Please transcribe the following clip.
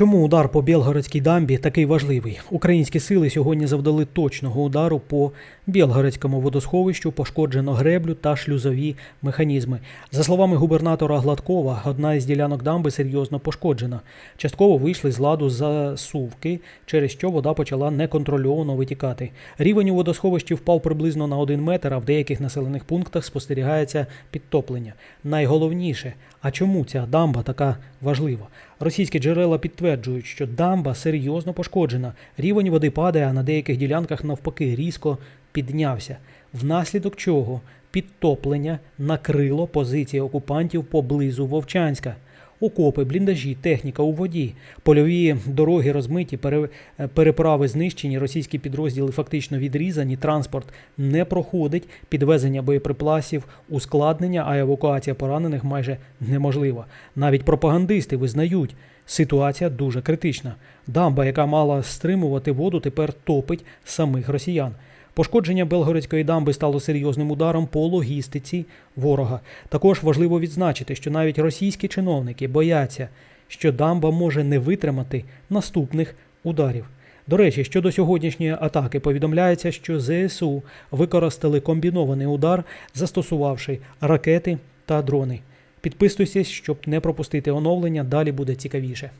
Чому удар по Білгородській дамбі такий важливий? Українські сили сьогодні завдали точного удару по Білгородському водосховищу, пошкоджено греблю та шлюзові механізми. За словами губернатора Гладкова, одна із ділянок дамби серйозно пошкоджена. Частково вийшли з ладу засувки, через що вода почала неконтрольовано витікати. Рівень у водосховищі впав приблизно на один метр, а в деяких населених пунктах спостерігається підтоплення. Найголовніше, а чому ця дамба така важлива? Російські джерела підтверджують, що дамба серйозно пошкоджена. Рівень води падає, а на деяких ділянках навпаки різко піднявся. Внаслідок чого підтоплення накрило позиції окупантів поблизу Вовчанська. Окопи, бліндажі, техніка у воді, польові дороги розмиті, е, переправи знищені, російські підрозділи фактично відрізані, транспорт не проходить, підвезення боєприпасів, ускладнення, а евакуація поранених майже неможлива. Навіть пропагандисти визнають, ситуація дуже критична. Дамба, яка мала стримувати воду, тепер топить самих росіян. Пошкодження Белгородської дамби стало серйозним ударом по логістиці ворога. Також важливо відзначити, що навіть російські чиновники бояться, що дамба може не витримати наступних ударів. До речі, щодо сьогоднішньої атаки повідомляється, що ЗСУ використали комбінований удар, застосувавши ракети та дрони. Підписуйтесь, щоб не пропустити оновлення. Далі буде цікавіше.